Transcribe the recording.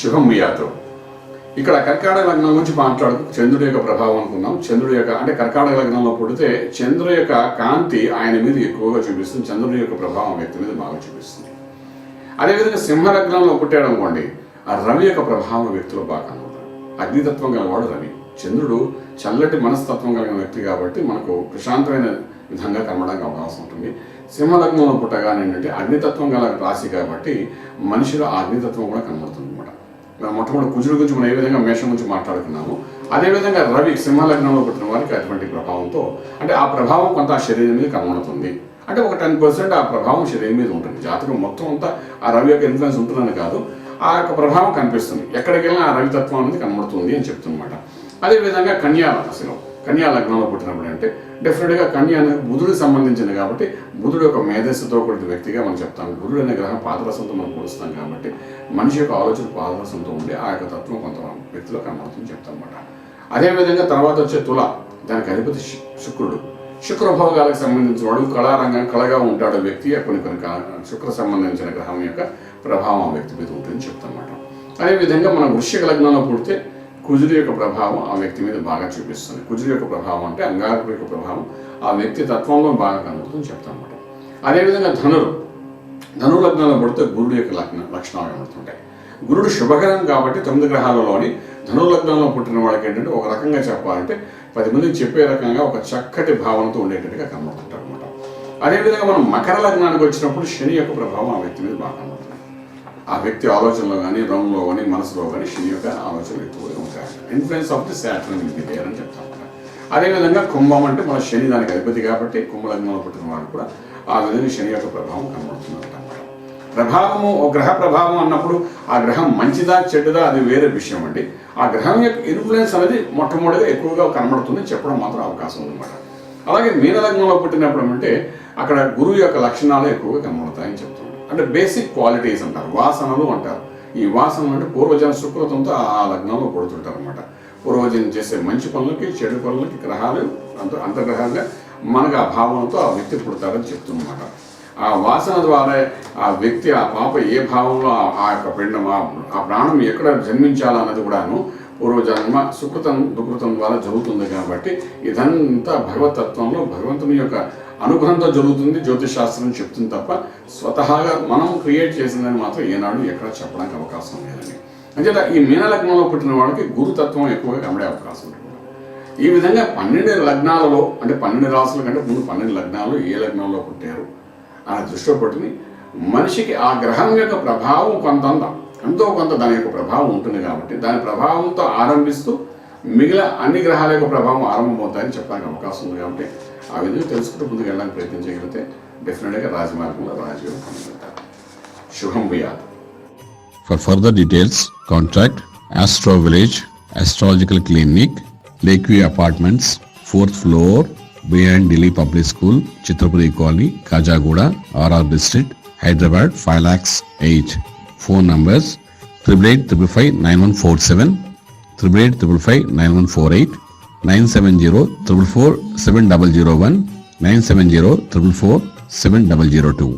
శుభం మియాతో ఇక్కడ కర్కాటక లగ్నం గురించి మాట్లాడు చంద్రుడి యొక్క ప్రభావం అనుకున్నాం చంద్రుడి యొక్క అంటే కర్కాటక లగ్నంలో పుడితే చంద్రుడి యొక్క కాంతి ఆయన మీద ఎక్కువగా చూపిస్తుంది. చంద్రుడి యొక్క ప్రభావం వ్యక్తి మీద బాగా చూపిస్తుంది. అదేవిధంగా సింహలగ్నంలో పుట్టాడు అనుకోండి ఆ రవి యొక్క ప్రభావం వ్యక్తిలో బాగా కనబడతాడు అగ్నితత్వం గలవాడు రవి. చంద్రుడు చల్లటి మనస్తత్వం కలిగిన వ్యక్తి కాబట్టి మనకు ప్రశాంతమైన విధంగా కనబడడానికి అవకాశం ఉంటుంది. సింహలగ్నంలో పుట్టగానే ఏంటంటే అగ్నితత్వం గల రాశి కాబట్టి మనిషిలో అగ్నితత్వం కూడా కనబడుతుంది అనమాట మొట్టమొదటి కుజుడు గురించి మనం ఏ విధంగా మేషం గురించి మాట్లాడుకున్నాము అదేవిధంగా రవి సింహ లగ్నంలో పుట్టిన వారికి అటువంటి ప్రభావంతో అంటే ఆ ప్రభావం కొంత ఆ శరీరం మీద కనబడుతుంది. అంటే ఒక టెన్ పర్సెంట్ ఆ ప్రభావం శరీరం మీద ఉంటుంది. జాతకం మొత్తం అంతా ఆ రవి యొక్క ఇన్ఫ్లుయెన్స్ ఉంటుందని కాదు ఆ యొక్క ప్రభావం కనిపిస్తుంది. ఎక్కడికి వెళ్ళినా ఆ రవితత్వం అనేది కనబడుతుంది అని చెప్తున్నమాట అదేవిధంగా కన్యా రాశిలో కన్యా లగ్నంలో పుట్టినప్పుడు అంటే డెఫినెట్గా కన్యా అనేది బుధుడికి సంబంధించింది కాబట్టి బుధుడు యొక్క మేధస్సుతో కూడిన వ్యక్తిగా మనం చెప్తాం. బుధుడు అనే గ్రహం పాదరసంతో మనం పోలుస్తాం కాబట్టి మనిషి యొక్క ఆలోచన పాదరసంతో ఉండి ఆ యొక్క తత్వం కొంత వ్యక్తిలో కనబడుతుంది చెప్తాం అనమాట అదేవిధంగా తర్వాత వచ్చే తుల దానికి అధిపతి శు- శుక్రుడు. శుక్రభోగాలకు సంబంధించిన వాడు కళారంగం కళగా ఉంటాడు వ్యక్తి కొన్ని కొన్ని శుక్ర సంబంధించిన గ్రహం యొక్క ప్రభావం వ్యక్తి మీద ఉంటుందని చెప్తామన్నమాట. అదేవిధంగా మనం వృశ్చిక లగ్నంలో పుడితే కుజుడి యొక్క ప్రభావం ఆ వ్యక్తి మీద బాగా చూపిస్తుంది. కుజుడి యొక్క ప్రభావం అంటే అంగారకుడి యొక్క ప్రభావం ఆ వ్యక్తి తత్వంలో బాగా కనబడుతుంది చెప్తామన్నమాట అదేవిధంగా ధనురు ధను లగ్నంలో పడితే గురుడు యొక్క లగ్న లక్షణాలు కనబడుతుంటాయి. గురుడు శుభగ్రహం కాబట్టి తొమ్మిది గ్రహాలలోని ధను లగ్నంలో పుట్టిన వాళ్ళకి ఏంటంటే ఒక రకంగా చెప్పాలంటే పది మందికి చెప్పే రకంగా ఒక చక్కటి భావనతో ఉండేటట్టుగా కనబడుతుంటారు అనమాట అదేవిధంగా మనం మకర లగ్నానికి వచ్చినప్పుడు శని యొక్క ప్రభావం ఆ వ్యక్తి మీద బాగా కనబడుతుంది. ఆ వ్యక్తి ఆలోచనలో కానీ రంగులో కానీ మనసులో కానీ శని యొక్క ఆలోచనలు ఎక్కువగా ఉంటాయి. Influence of the Saturn will be there అని చెప్తాం. అదేవిధంగా కుంభం అంటే మన శని దానికి అధిపతి కాబట్టి కుంభలగ్నంలో పుట్టిన వాడు కూడా ఆ విధంగా శని యొక్క ప్రభావం కనబడుతుంది ప్రభావము ఓ గ్రహ ప్రభావం అన్నప్పుడు ఆ గ్రహం మంచిదా చెడ్డదా అది వేరే విషయం అండి. ఆ గ్రహం యొక్క ఇన్ఫ్లుయెన్స్ అనేది మొట్టమొదటిగా ఎక్కువగా కనబడుతుంది చెప్పడం మాత్రం అవకాశం ఉందన్నమాట. అలాగే మీనలగ్నంలో పుట్టినప్పుడు అంటే అక్కడ గురువు యొక్క లక్షణాలు ఎక్కువగా కనబడతాయని చెప్తున్నాడు అంటే బేసిక్ క్వాలిటీస్ అంటారు వాసనలు అంటారు. ఈ వాసనలు అంటే పూర్వజన సుకృతంతో ఆ లగ్నంలో పుడుతుంటారు అనమాట పూర్వజనం చేసే మంచి పనులకి చెడు పనులకి గ్రహాలు అంత అంతర్గ్రహంగా మనకు ఆ భావనతో ఆ వ్యక్తి పుడతారని చెప్తున్నమాట ఆ వాసన ద్వారా ఆ వ్యక్తి ఆ పాప ఏ భావంలో ఆ- యొక్క పిండం ఆ- ఆ ప్రాణం ఎక్కడ జన్మించాలన్నది కూడాను పూర్వజన్మ సుకృతం దుకృతం ద్వారా జరుగుతుంది కాబట్టి ఇదంతా భగవతత్వంలో భగవంతుని యొక్క అనుగ్రహంతో జరుగుతుంది జ్యోతిష్ శాస్త్రం చెప్తుంది తప్ప స్వతహాగా మనం క్రియేట్ చేసిందని మాత్రం ఏనాడు ఎక్కడ చెప్పడానికి అవకాశం లేదని అంచేత ఈ మీనలగ్నంలో పుట్టిన వాడికి గురుతత్వం ఎక్కువగా కమడే అవకాశం ఉంటుంది. ఈ విధంగా పన్నెండు లగ్నాలలో అంటే పన్నెండు రాసుల కంటే ముందు పన్నెండు లగ్నాలు ఏ లగ్నంలో పుట్టారు అనే దృష్టిలో పెట్టుకుని మనిషికి ఆ గ్రహం యొక్క ప్రభావం కొంత ఎంతో కొంత దాని యొక్క ప్రభావం ఉంటుంది కాబట్టి దాని ప్రభావంతో ఆరంభిస్తూ మిగిలిన అన్ని గ్రహాల యొక్క ప్రభావం ఆరంభమవుతాయని చెప్పడానికి అవకాశం ఉంది కాబట్టి ఆ విధంగా తెలుసుకుంటూ ముందుకు వెళ్ళడానికి ప్రయత్నం చేయగలిగితే డెఫినెట్గా రాజమార్గంలో రాజయోగం పొందుతారు శుభం భూయాత్. For further details contact astro village astrological clinic lakeview apartments fourth floor beyond Delhi public school Chitrapuri colony Kajaguda RR district Hyderabad five lakhs eight phone numbers triple eight triple five nine one four seven triple eight triple five nine one four eight nine seven zero triple four seven double zero one nine seven zero triple four seven double zero two